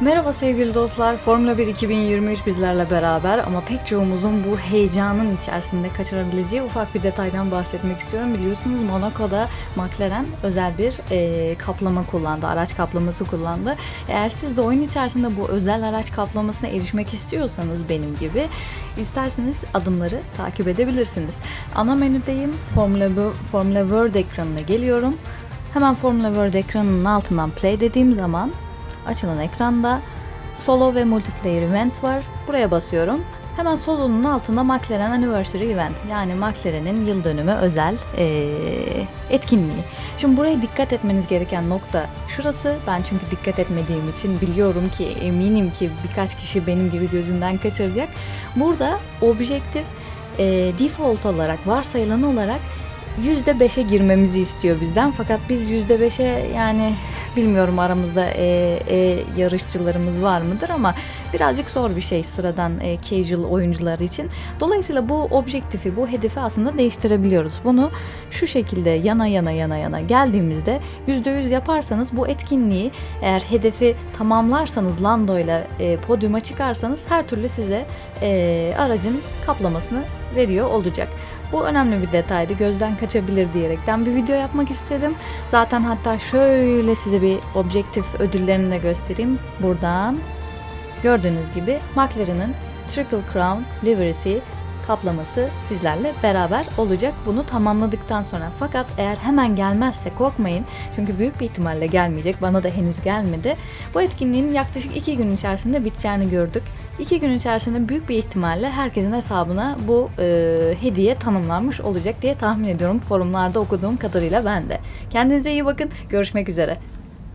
Merhaba sevgili dostlar. Formula 1 2023 bizlerle beraber ama pek çoğumuzun bu heyecanın içerisinde kaçırabileceği ufak bir detaydan bahsetmek istiyorum. Biliyorsunuz Monaco'da McLaren özel bir e, kaplama kullandı, araç kaplaması kullandı. Eğer siz de oyun içerisinde bu özel araç kaplamasına erişmek istiyorsanız benim gibi isterseniz adımları takip edebilirsiniz. Ana menüdeyim. Formula, Formula World ekranına geliyorum. Hemen Formula World ekranının altından play dediğim zaman açılan ekranda solo ve multiplayer event var. Buraya basıyorum. Hemen solonun altında McLaren Anniversary Event yani McLaren'in yıl dönümü özel eee, etkinliği. Şimdi buraya dikkat etmeniz gereken nokta şurası. Ben çünkü dikkat etmediğim için biliyorum ki eminim ki birkaç kişi benim gibi gözünden kaçıracak. Burada objektif eee, default olarak varsayılan olarak %5'e girmemizi istiyor bizden. Fakat biz %5'e yani bilmiyorum aramızda e, e, yarışçılarımız var mıdır ama birazcık zor bir şey sıradan e, casual oyuncular için. Dolayısıyla bu objektifi, bu hedefi aslında değiştirebiliyoruz. Bunu şu şekilde yana yana yana yana geldiğimizde %100 yaparsanız bu etkinliği eğer hedefi tamamlarsanız Lando ile podyuma çıkarsanız her türlü size e, aracın kaplamasını veriyor olacak. Bu önemli bir detaydı. Gözden kaçabilir diyerekten bir video yapmak istedim. Zaten hatta şöyle size bir objektif ödüllerini de göstereyim. Buradan gördüğünüz gibi McLaren'ın Triple Crown livery'si kaplaması bizlerle beraber olacak bunu tamamladıktan sonra. Fakat eğer hemen gelmezse korkmayın. Çünkü büyük bir ihtimalle gelmeyecek. Bana da henüz gelmedi. Bu etkinliğin yaklaşık iki gün içerisinde biteceğini gördük. İki gün içerisinde büyük bir ihtimalle herkesin hesabına bu e, hediye tanımlanmış olacak diye tahmin ediyorum. Forumlarda okuduğum kadarıyla ben de. Kendinize iyi bakın. Görüşmek üzere.